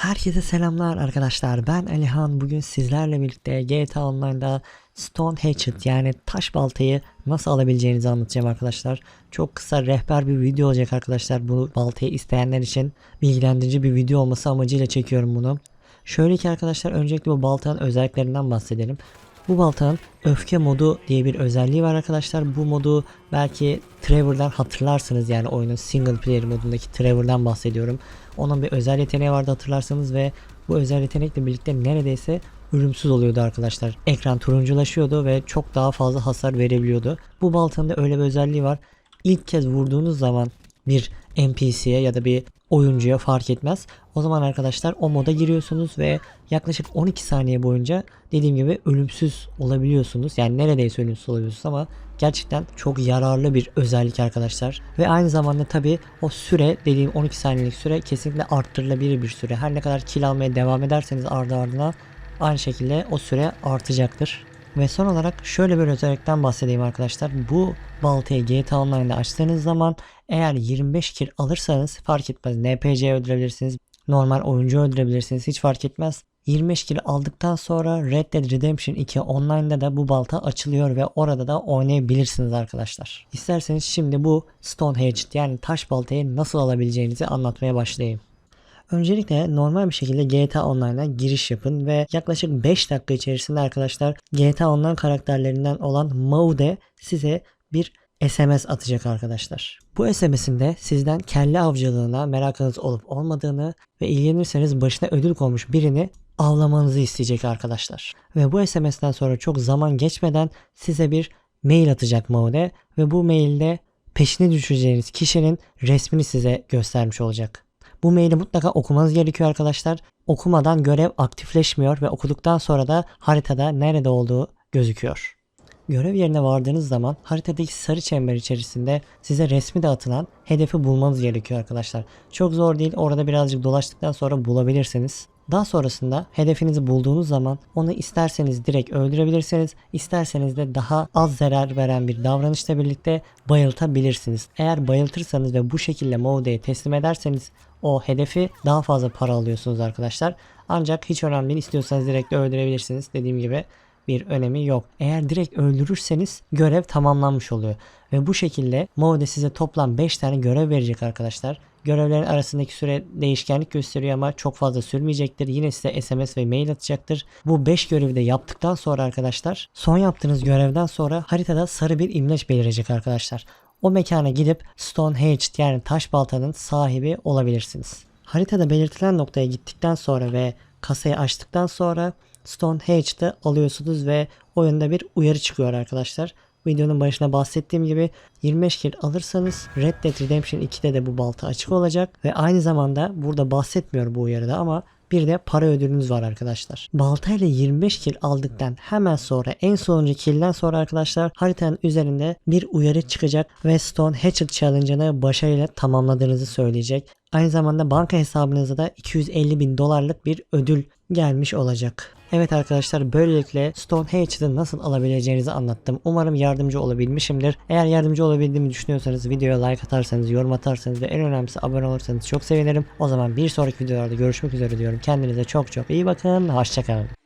Herkese selamlar arkadaşlar. Ben Alihan. Bugün sizlerle birlikte GTA Online'da Stone Hatchet yani taş baltayı nasıl alabileceğinizi anlatacağım arkadaşlar. Çok kısa rehber bir video olacak arkadaşlar. Bu baltayı isteyenler için bilgilendirici bir video olması amacıyla çekiyorum bunu. Şöyle ki arkadaşlar öncelikle bu baltanın özelliklerinden bahsedelim. Bu baltanın öfke modu diye bir özelliği var arkadaşlar. Bu modu belki Trevor'dan hatırlarsınız yani oyunun single player modundaki Trevor'dan bahsediyorum. Onun bir özel yeteneği vardı hatırlarsanız ve bu özel yetenekle birlikte neredeyse ölümsüz oluyordu arkadaşlar. Ekran turunculaşıyordu ve çok daha fazla hasar verebiliyordu. Bu baltanın da öyle bir özelliği var. İlk kez vurduğunuz zaman bir NPC'ye ya da bir oyuncuya fark etmez. O zaman arkadaşlar o moda giriyorsunuz ve yaklaşık 12 saniye boyunca dediğim gibi ölümsüz olabiliyorsunuz. Yani neredeyse ölümsüz olabiliyorsunuz ama gerçekten çok yararlı bir özellik arkadaşlar. Ve aynı zamanda tabi o süre dediğim 12 saniyelik süre kesinlikle arttırılabilir bir süre. Her ne kadar kill almaya devam ederseniz ardı ardına aynı şekilde o süre artacaktır. Ve son olarak şöyle bir özellikten bahsedeyim arkadaşlar. Bu baltayı GTA Online'da açtığınız zaman eğer 25 kill alırsanız fark etmez. NPC öldürebilirsiniz. Normal oyuncu öldürebilirsiniz. Hiç fark etmez. 25 kill aldıktan sonra Red Dead Redemption 2 online'da da bu balta açılıyor ve orada da oynayabilirsiniz arkadaşlar. İsterseniz şimdi bu Stone Hatchet yani taş baltayı nasıl alabileceğinizi anlatmaya başlayayım. Öncelikle normal bir şekilde GTA Online'a giriş yapın ve yaklaşık 5 dakika içerisinde arkadaşlar GTA Online karakterlerinden olan Maude size bir SMS atacak arkadaşlar. Bu SMS'inde sizden kelle avcılığına merakınız olup olmadığını ve ilgilenirseniz başına ödül konmuş birini avlamanızı isteyecek arkadaşlar. Ve bu SMS'den sonra çok zaman geçmeden size bir mail atacak Maude ve bu mailde peşine düşeceğiniz kişinin resmini size göstermiş olacak. Bu maili mutlaka okumanız gerekiyor arkadaşlar. Okumadan görev aktifleşmiyor ve okuduktan sonra da haritada nerede olduğu gözüküyor. Görev yerine vardığınız zaman haritadaki sarı çember içerisinde size resmi de atılan hedefi bulmanız gerekiyor arkadaşlar. Çok zor değil orada birazcık dolaştıktan sonra bulabilirsiniz. Daha sonrasında hedefinizi bulduğunuz zaman onu isterseniz direkt öldürebilirsiniz, isterseniz de daha az zarar veren bir davranışla birlikte bayıltabilirsiniz. Eğer bayıltırsanız ve bu şekilde Maude'ye teslim ederseniz o hedefi daha fazla para alıyorsunuz arkadaşlar. Ancak hiç önemli değil istiyorsanız direkt öldürebilirsiniz. Dediğim gibi bir önemi yok. Eğer direkt öldürürseniz görev tamamlanmış oluyor. Ve bu şekilde Maude size toplam 5 tane görev verecek arkadaşlar. Görevlerin arasındaki süre değişkenlik gösteriyor ama çok fazla sürmeyecektir. Yine size SMS ve mail atacaktır. Bu 5 görevi de yaptıktan sonra arkadaşlar son yaptığınız görevden sonra haritada sarı bir imleç belirecek arkadaşlar. O mekana gidip Stone Hatchet yani taş baltanın sahibi olabilirsiniz. Haritada belirtilen noktaya gittikten sonra ve kasayı açtıktan sonra Stone Hatchet'ı alıyorsunuz ve oyunda bir uyarı çıkıyor arkadaşlar. Videonun başına bahsettiğim gibi 25 kill alırsanız Red Dead Redemption 2'de de bu balta açık olacak ve aynı zamanda burada bahsetmiyor bu uyarıda ama bir de para ödülünüz var arkadaşlar. Baltayla 25 kill aldıktan hemen sonra en sonuncu killden sonra arkadaşlar haritanın üzerinde bir uyarı çıkacak ve Stone Hatchet Challenge'ını başarıyla tamamladığınızı söyleyecek. Aynı zamanda banka hesabınıza da 250 bin dolarlık bir ödül gelmiş olacak. Evet arkadaşlar böylelikle Stone Hatchet'ı nasıl alabileceğinizi anlattım. Umarım yardımcı olabilmişimdir. Eğer yardımcı olabildiğimi düşünüyorsanız videoya like atarsanız, yorum atarsanız ve en önemlisi abone olursanız çok sevinirim. O zaman bir sonraki videolarda görüşmek üzere diyorum. Kendinize çok çok iyi bakın. Hoşçakalın.